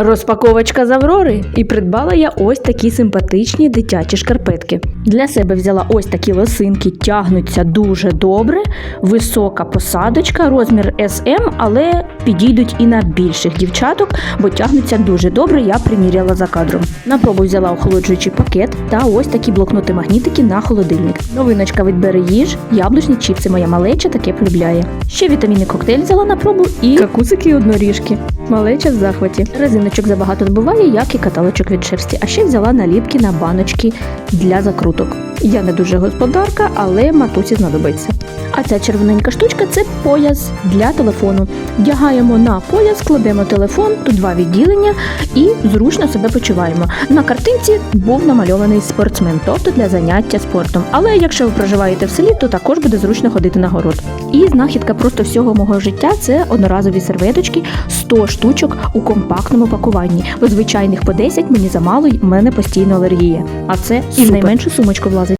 Розпаковочка з Аврори. І придбала я ось такі симпатичні дитячі шкарпетки. Для себе взяла ось такі лосинки, тягнуться дуже добре, висока посадочка, розмір SM, але підійдуть і на більших дівчаток, бо тягнуться дуже добре. Я приміряла за кадром. На пробу взяла охолоджуючий пакет та ось такі блокноти-магнітики на холодильник. Новиночка від Бери їж, яблучні чіпси. Моя малеча таке полюбляє. Ще вітамінний коктейль взяла на пробу і какусики одноріжки. Малеча в захваті. Резиночок забагато не як і каталочок від шерсті. А ще взяла наліпки на баночки для закруток. Я не дуже господарка, але матусі знадобиться. А ця червоненька штучка це пояс для телефону. Вдягаємо на пояс, кладемо телефон, тут два відділення і зручно себе почуваємо. На картинці був намальований спортсмен, тобто для заняття спортом. Але якщо ви проживаєте в селі, то також буде зручно ходити на город. І знахідка просто всього мого життя це одноразові серветочки 100 штучок у компактному пакуванні. Бо звичайних по 10 мені замало, й в мене постійно алергія. А це і в найменшу сумочку влазить.